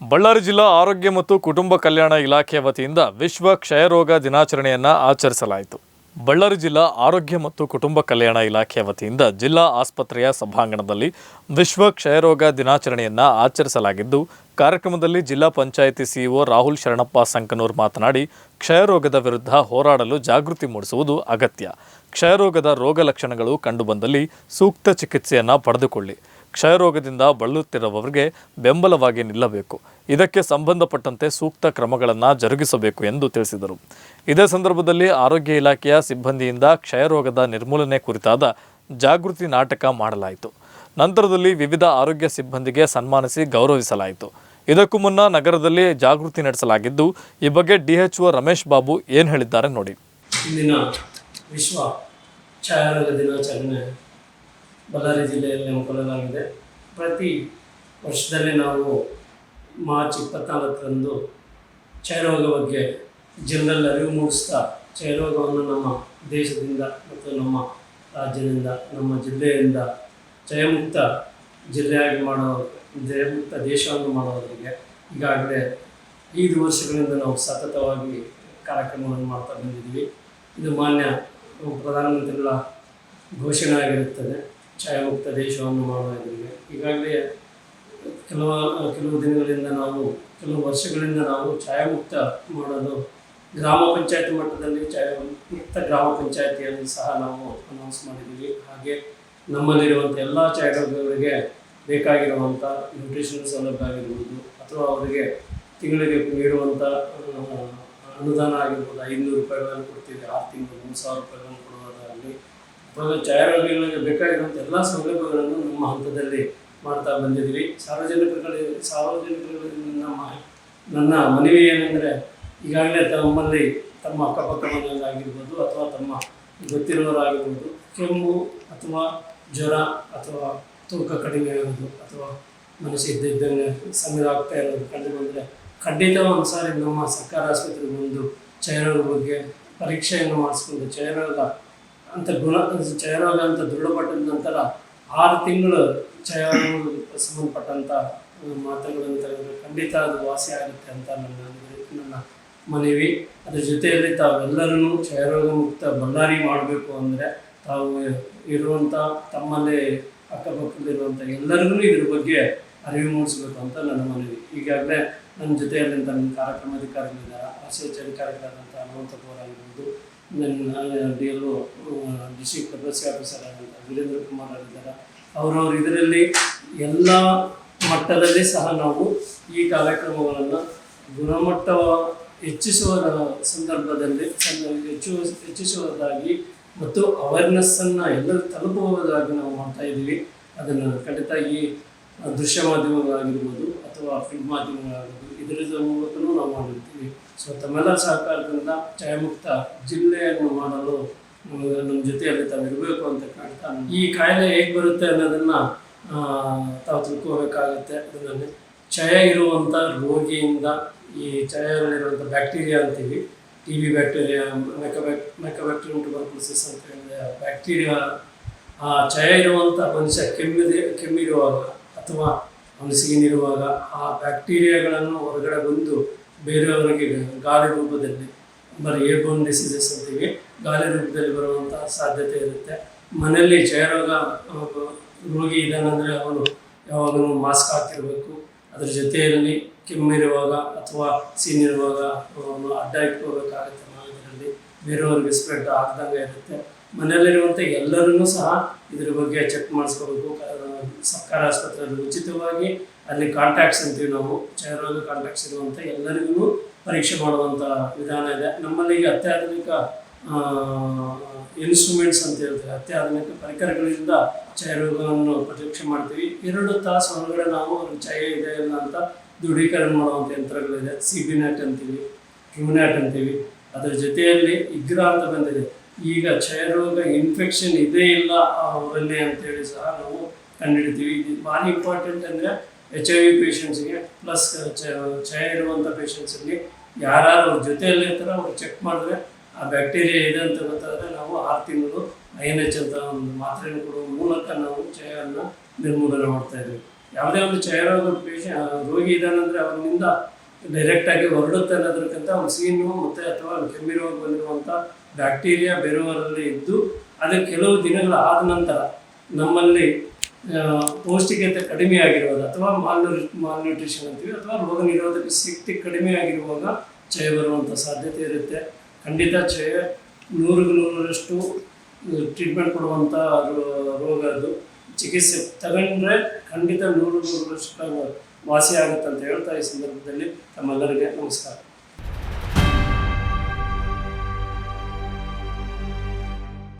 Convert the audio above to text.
ಬಳ್ಳಾರಿ ಜಿಲ್ಲಾ ಆರೋಗ್ಯ ಮತ್ತು ಕುಟುಂಬ ಕಲ್ಯಾಣ ಇಲಾಖೆ ವತಿಯಿಂದ ವಿಶ್ವ ಕ್ಷಯರೋಗ ದಿನಾಚರಣೆಯನ್ನು ಆಚರಿಸಲಾಯಿತು. ಬಳ್ಳಾರಿ ಜಿಲ್ಲಾ ಆರೋಗ್ಯ ಮತ್ತು ಕುಟುಂಬ ಕಲ್ಯಾಣ ಇಲಾಖೆ ವತಿಯಿಂದ ಜಿಲ್ಲಾ ಆಸ್ಪತ್ರೆಯ ಸಭಾಂಗಣದಲ್ಲಿ ವಿಶ್ವ ಕ್ಷಯರೋಗ ದಿನಾಚರಣೆಯನ್ನು ಆಚರಿಸಲಾಗಿದ್ದು, ಕಾರ್ಯಕ್ರಮದಲ್ಲಿ ಜಿಲ್ಲಾ ಪಂಚಾಯಿತಿ ಸಿಇಒ ರಾಹುಲ್ ಶರಣಪ್ಪ ಸಂಕನೂರ್ ಮಾತನಾಡಿ, ಕ್ಷಯರೋಗದ ವಿರುದ್ಧ ಹೋರಾಡಲು ಜಾಗೃತಿ ಮೂಡಿಸುವುದು ಅಗತ್ಯ. ಕ್ಷಯರೋಗದ ರೋಗ ಲಕ್ಷಣಗಳು ಕಂಡುಬಂದಲ್ಲಿ ಸೂಕ್ತ ಚಿಕಿತ್ಸೆಯನ್ನು ಪಡೆದುಕೊಳ್ಳಿ. ಕ್ಷಯರೋಗದಿಂದ ಬಳಲುತ್ತಿರುವವರಿಗೆ ಬೆಂಬಲವಾಗಿ ನಿಲ್ಲಬೇಕು. ಇದಕ್ಕೆ ಸಂಬಂಧಪಟ್ಟಂತೆ ಸೂಕ್ತ ಕ್ರಮಗಳನ್ನು ಜರುಗಿಸಬೇಕು ಎಂದು ತಿಳಿಸಿದರು. ಇದೇ ಸಂದರ್ಭದಲ್ಲಿ ಆರೋಗ್ಯ ಇಲಾಖೆಯ ಸಿಬ್ಬಂದಿಯಿಂದ ಕ್ಷಯರೋಗದ ನಿರ್ಮೂಲನೆ ಕುರಿತಾದ ಜಾಗೃತಿ ನಾಟಕ ಮಾಡಲಾಯಿತು. ನಂತರದಲ್ಲಿ ವಿವಿಧ ಆರೋಗ್ಯ ಸಿಬ್ಬಂದಿಗೆ ಸನ್ಮಾನಿಸಿ ಗೌರವಿಸಲಾಯಿತು. ಇದಕ್ಕೂ ಮುನ್ನ ನಗರದಲ್ಲಿ ಜಾಗೃತಿ ನಡೆಸಲಾಗಿದ್ದು, ಈ ಬಗ್ಗೆ ಡಿಎಚ್ಒ ರಮೇಶ್ ಬಾಬು ಏನು ಹೇಳಿದ್ದಾರೆ ನೋಡಿ. ಇಂದಿನ ವಿಶ್ವ ಕ್ಷಯರೋಗ ದಿನಾಚರಣೆ ಬಳ್ಳಾರಿ ಜಿಲ್ಲೆಯಲ್ಲಿ ಹಮ್ಮಿಕೊಳ್ಳಲಾಗಿದೆ ಪ್ರತಿ ವರ್ಷದಲ್ಲಿ ನಾವು ಮಾರ್ಚ್ ಇಪ್ಪತ್ನಾಲ್ಕರಂದು ಕ್ಷಯರೋಗ ಬಗ್ಗೆ ಜನರಲ್ಲಿ ಅರಿವು ಮೂಡಿಸ್ತಾ ಕ್ಷಯರೋಗವನ್ನು ನಮ್ಮ ದೇಶದಿಂದ ಮತ್ತು ನಮ್ಮ ರಾಜ್ಯದಿಂದ, ನಮ್ಮ ಜಿಲ್ಲೆಯಿಂದ ಜಯಮುಕ್ತ ಜಿಲ್ಲೆಯಾಗಿ ಮಾಡೋ ಜಯಮುಕ್ತ ದೇಶವನ್ನು ಮಾಡೋದರಿಗೆ ಈಗಾಗಲೇ ಐದು ವರ್ಷಗಳಿಂದ ನಾವು ಸತತವಾಗಿ ಕಾರ್ಯಕ್ರಮವನ್ನು ಮಾಡ್ತಾ ಬಂದಿದ್ದೀವಿ. ಇದು ಮಾನ್ಯ ಪ್ರಧಾನಮಂತ್ರಿಗಳ ಘೋಷಣೆ ಆಗಿರುತ್ತದೆ ಛಾಯಾಮುಕ್ತ ದೇಶವನ್ನು ಮಾಡುವುದರಿಗೆ ಈಗಾಗಲೇ ಕೆಲವು ಕೆಲವು ದಿನಗಳಿಂದ ನಾವು, ಕೆಲವು ವರ್ಷಗಳಿಂದ ನಾವು ಛಾಯಾಮುಕ್ತ ಮಾಡಲು ಗ್ರಾಮ ಪಂಚಾಯತ್ ಮಟ್ಟದಲ್ಲಿ ಛಾಯಾಮುಕ್ತ ಗ್ರಾಮ ಪಂಚಾಯತಿಯನ್ನು ಸಹ ನಾವು ಅನೌನ್ಸ್ ಮಾಡಿದ್ದೀವಿ. ಹಾಗೆ ನಮ್ಮಲ್ಲಿರುವಂಥ ಎಲ್ಲ ಛಾಯಾಗಳಿಗೆ ಬೇಕಾಗಿರುವಂಥ ನ್ಯೂಟ್ರಿಷನ್ ಸೌಲಭ್ಯ ಆಗಿರ್ಬೋದು, ಅಥವಾ ಅವರಿಗೆ ತಿಂಗಳಿಗೆ ನೀಡುವಂಥ ಅನುದಾನ ಆಗಿರ್ಬೋದು ಐನೂರು ರೂಪಾಯಿಗಳನ್ನು ಕೊಡ್ತೀವಿ ಆರು ತಿಂಗಳು, ಮೂರು ಸಾವಿರ ರೂಪಾಯಿಗಳನ್ನು ಅಥವಾ ಜಾಹೀರಾತುಗಳಿಗೆ ಬೇಕಾಗಿರುವಂಥ ಎಲ್ಲ ಸೌಲಭ್ಯಗಳನ್ನು ನಮ್ಮ ಹಂತದಲ್ಲಿ ಮಾಡ್ತಾ ಬಂದಿದ್ದೀವಿ ಸಾರ್ವಜನಿಕರಲ್ಲಿ ಸಾರ್ವಜನಿಕರಲ್ಲಿ ನಮ್ಮ ನನ್ನ ಮನವಿ ಏನೆಂದರೆ, ಈಗಾಗಲೇ ತಮ್ಮಲ್ಲಿ ತಮ್ಮ ಅಕ್ಕಪಕ್ಕ ಮನೆಯಲ್ಲಾಗಿರ್ಬೋದು ಅಥವಾ ತಮ್ಮ ಗೊತ್ತಿರೋರಾಗಿರ್ಬೋದು, ಕೆಮ್ಮು ಅಥವಾ ಜ್ವರ ಅಥವಾ ತೂಕ ಕಡಿಮೆ ಆಗೋದು ಅಥವಾ ಮನಸ್ಸು ಇದ್ದಿದ್ದಂಗೆ ಸಮಯ ಆಗ್ತಾ ಇರೋದು ಕಂಡು ಬಂದರೆ ಖಂಡಿತ ಒಂದು ಸಾರಿ ನಮ್ಮ ಸರ್ಕಾರ ಆಸ್ಪತ್ರೆಗೆ ಬಂದು ಕ್ಷಯರೋಗ ಬಗ್ಗೆ ಪರೀಕ್ಷೆಯನ್ನು ಮಾಡಿಸ್ಕೊಂಡು ಕ್ಷಯರೋಗ ಅಂತ ಗುಣ ಚಯನಾಗ ಅಂತ ದೃಢಪಟ್ಟ ನಂತರ ಆರು ತಿಂಗಳು ಚಯನ ಸಂಬಂಧಪಟ್ಟಂಥ ಮಾತುಗಳನ್ನು ಖಂಡಿತ ಅದು ವಾಸಿ ಆಗುತ್ತೆ ಅಂತ ನನ್ನ ನನ್ನ ಮನವಿ. ಅದ್ರ ಜೊತೆಯಲ್ಲಿ ತಾವೆಲ್ಲರೂ ಕ್ಷಯರೋಗ ಮುಕ್ತ ಬಳ್ಳಾರಿ ಮಾಡಬೇಕು ಅಂದರೆ ತಾವು ಇರುವಂಥ ತಮ್ಮಲ್ಲೇ ಅಕ್ಕಪಕ್ಕದಲ್ಲಿರುವಂಥ ಎಲ್ಲರಿಗೂ ಇದ್ರ ಬಗ್ಗೆ ಅರಿವು ಮೂಡಿಸ್ಬೇಕು ಅಂತ ನನ್ನ ಮನವಿ. ಈಗಾಗಲೇ ನನ್ನ ಜೊತೆಯಲ್ಲಿ ನನ್ನ ಕಾರ್ಯಕ್ರಮಾಧಿಕಾರಿಗಳಿದ್ದಾರೆ ಆರ್ ಸಿ ಎಚ್ ಅಧಿಕಾರಿಗಳಾದಂಥ ಹನುಮಂತ ಗೌಡ ಆಗಿರ್ಬೋದು, ನನ್ನ D L district publicity officer ಆದಂಥ ವೀರೇಂದ್ರ ಕುಮಾರ್ ಆಗಿದ್ದಾರೆ. ಅವರವ್ರ ಇದರಲ್ಲಿ ಎಲ್ಲ ಮಟ್ಟದಲ್ಲಿ ಸಹ ನಾವು ಈ ಕಾರ್ಯಕ್ರಮಗಳನ್ನು ಗುಣಮಟ್ಟ ಹೆಚ್ಚಿಸುವ ಸಂದರ್ಭದಲ್ಲಿ ಹೆಚ್ಚು, ಹೆಚ್ಚಿಸುವುದಾಗಿ ಮತ್ತು ಅವೇರ್ನೆಸ್ಸನ್ನು ಎಲ್ಲರೂ ತಲುಪುವುದಾಗಿ ನಾವು ಮಾಡ್ತಾ ಇದ್ದೀವಿ. ಅದನ್ನು ಖಂಡಿತ ಈ ದೃಶ್ಯ ಮಾಧ್ಯಮಗಳಾಗಿರ್ಬೋದು ಅಥವಾ ಫಿಲ್ಮ್ ಮಾಧ್ಯಮಗಳಾಗಿರ್ಬೋದು ಇದರ ಮೂಲಕ ನಾವು ಮಾಡಿರ್ತೀವಿ. ಸೊ ತಮ್ಮೆಲ್ಲ ಸಹಕಾರದಿಂದ ಛಾಯಾಮುಕ್ತ ಜಿಲ್ಲೆಯನ್ನು ಮಾಡಲು ನಮ್ಮ ಜೊತೆಯಲ್ಲಿ ತಾವು ಇರಬೇಕು ಅಂತ ಕಾಣ್ತಾ ಈ ಕಾಯಿಲೆ ಹೇಗೆ ಬರುತ್ತೆ ಅನ್ನೋದನ್ನ ತಾವು ತಿಳ್ಕೋಬೇಕಾಗುತ್ತೆ ಅದರಲ್ಲಿ ಛಯ ಇರುವಂಥ ರೋಗಿಯಿಂದ ಈ ಕ್ಷಯದಲ್ಲಿರುವಂಥ ಬ್ಯಾಕ್ಟೀರಿಯಾ ಅಂತೀವಿ. ಟಿ ಬಿ ಬ್ಯಾಕ್ಟೀರಿಯಾ ಮೆಕಬ್ಯಾಕ್ ಮೆಕಬ್ಯಾಕ್ಟೀರಿಯಂ ಟ್ಯೂಬರ್ಕುಲೋಸಿಸ್ ಅಂತ ಹೇಳಿದ್ರೆ ಬ್ಯಾಕ್ಟೀರಿಯಾ, ಆ ಛಯ ಇರುವಂಥ ಮನುಷ್ಯ ಕೆಮ್ಮಿದೆ, ಕೆಮ್ಮಿರುವಾಗ ಅಥವಾ ಮನಸ್ಸಿಗೆ ನೀಡುವಾಗ ಆ ಬ್ಯಾಕ್ಟೀರಿಯಾಗಳನ್ನು ಹೊರಗಡೆ ಬಂದು ಬೇರೆಯವರಿಗೆ ಗಾಳಿ ರೂಪದಲ್ಲಿ ಬರೀ ಏರ್ಬೋನ್ ಡಿಸೀಸಸ್ ಅಂತೀವಿ, ಗಾಳಿ ರೂಪದಲ್ಲಿ ಬರುವಂಥ ಸಾಧ್ಯತೆ ಇರುತ್ತೆ. ಮನೆಯಲ್ಲಿ ಜಯರೋಗ ರೋಗಿ ಇದ್ದಾನಂದರೆ ಅವನು ಯಾವಾಗಲೂ ಮಾಸ್ಕ್ ಹಾಕಿರಬೇಕು. ಅದ್ರ ಜೊತೆಯಲ್ಲಿ ಕೆಮ್ಮಿರುವಾಗ ಅಥವಾ ಸೀನಿರುವಾಗ, ಅವನು ಅಡ್ಡ ಇಟ್ಕೋಬೇಕಾಗುತ್ತೆ ನಾವು ಇದರಲ್ಲಿ ಬೇರೆಯವ್ರಿಗೆ ಸ್ಪ್ರೆಡ್ ಆಗ್ದಂಗೆ ಇರುತ್ತೆ. ಮನೆಯಲ್ಲಿರುವಂಥ ಎಲ್ಲರನ್ನೂ ಸಹ ಇದ್ರ ಬಗ್ಗೆ ಚೆಕ್ ಮಾಡಿಸ್ಕೋಬೇಕು ಸರ್ಕಾರ ಆಸ್ಪತ್ರೆಯಲ್ಲಿ ಉಚಿತವಾಗಿ ಅಲ್ಲಿ ಕಾಂಟ್ಯಾಕ್ಟ್ಸ್ ಅಂತೀವಿ ನಾವು ಕ್ಷಯರೋಗ ಕಾಂಟ್ಯಾಕ್ಟ್ಸ್ ಇರುವಂಥ ಎಲ್ಲರಿಗೂ ಪರೀಕ್ಷೆ ಮಾಡುವಂಥ ವಿಧಾನ ಇದೆ. ನಮ್ಮಲ್ಲಿ ಈಗ ಅತ್ಯಾಧುನಿಕ ಇನ್ಸ್ಟ್ರೂಮೆಂಟ್ಸ್ ಅಂತ ಹೇಳ್ತೀವಿ, ಅತ್ಯಾಧುನಿಕ ಪರಿಕರಗಳಿಂದ ಕ್ಷಯರೋಗವನ್ನು ಪರೀಕ್ಷೆ ಮಾಡ್ತೀವಿ. ಎರಡು ತಾಸು ಒಳಗಡೆ ನಾವು ಕ್ಷಯ ಇದೆ ಇಲ್ಲ ಅಂತ ದೃಢೀಕರಣ ಮಾಡುವಂಥ ಯಂತ್ರಗಳಿದೆ. ಸಿ ಬಿ ನ್ಯಾಟ್ ಅಂತೀವಿ ಕ್ಯೂನ್ಯಾಟ್ ಅಂತೀವಿ. ಅದರ ಜೊತೆಯಲ್ಲಿ ಇಗ್ರ ಅಂತ ಬಂದಿದೆ. ಈಗ ಕ್ಷಯರೋಗ ಇನ್ಫೆಕ್ಷನ್ ಇದೇ ಇಲ್ಲ ಅವರಲ್ಲಿ ಅಂತೇಳಿ ಸಹ ನಾವು ಕಂಡುಹಿಡಿತೀವಿ ಇದು ಭಾರಿ ಇಂಪಾರ್ಟೆಂಟ್ ಅಂದರೆ ಎಚ್ ಐ ವಿ ಪೇಷಂಟ್ಸ್ಗೆ ಪ್ಲಸ್ ಚಯ ಇರುವಂಥ ಪೇಷಂಟ್ಸಲ್ಲಿ ಯಾರು ಅವ್ರ ಜೊತೆಯಲ್ಲಿ ಇರ್ತಾರೋ ಅವ್ರು ಚೆಕ್ ಮಾಡಿದ್ರೆ ಆ ಬ್ಯಾಕ್ಟೀರಿಯಾ ಇದೆ ಅಂತ ಗೊತ್ತಾದರೆ ನಾವು ಆರು ತಿಂಗಳು ಐ ಎನ್ ಎಚ್ ಅಂತ ಒಂದು ಮಾತ್ರೆಯನ್ನು ಕೊಡುವ ಮೂಲಕ ನಾವು ಚಯವನ್ನು ನಿರ್ಮೂಲನೆ ಮಾಡ್ತಾ ಇದ್ದೀವಿ ಯಾವುದೇ ಒಂದು ಕ್ಷಯರೋಗ ಪೇಷ ರೋಗಿ ಇದ್ದಾನಂದ್ರೆ ಅವನಿಂದ ಡೈರೆಕ್ಟಾಗಿ ಹೊರಡುತ್ತೆ ಅನ್ನೋದಕ್ಕಿಂತ ಅವ್ನು ಸೀನು ಮತ್ತು ಅಥವಾ ಕೆಮ್ಮಿರೋಗ ಬಂದಿರುವಂಥ ಬ್ಯಾಕ್ಟೀರಿಯಾ ಬೇರೆಯವರಲ್ಲಿ ಇದ್ದು ಅದಕ್ಕೆ ಕೆಲವು ದಿನಗಳ ಆದ ನಂತರ ನಮ್ಮಲ್ಲಿ ಪೌಷ್ಟಿಕತೆ ಕಡಿಮೆ ಆಗಿರುವಾಗ ಅಥವಾ ಮಾಲ್ನ್ಯೂರಿ ಮಾಲ್ನ್ಯೂಟ್ರಿಷನ್ ಅಂತೀವಿ ಅಥವಾ ರೋಗ ನಿರೋಧಕ ಶಕ್ತಿ ಕಡಿಮೆ ಆಗಿರುವಾಗ ಕ್ಷಯ ಬರುವಂಥ ಸಾಧ್ಯತೆ ಇರುತ್ತೆ. ಖಂಡಿತ ಚಯ ನೂರಿಗೆ ನೂರರಷ್ಟು ಟ್ರೀಟ್ಮೆಂಟ್ ಕೊಡುವಂಥ ರೋಗ ಅದು. ಚಿಕಿತ್ಸೆ ತಗೊಂಡ್ರೆ ಖಂಡಿತ ನೂರು ನೂರರಷ್ಟು ವಾಸಿ ಆಗುತ್ತೆ ಅಂತ ಹೇಳ್ತಾ ಈ ಸಂದರ್ಭದಲ್ಲಿ. ತಮ್ಮೆಲ್ಲರಿಗೆ ನಮಸ್ಕಾರ.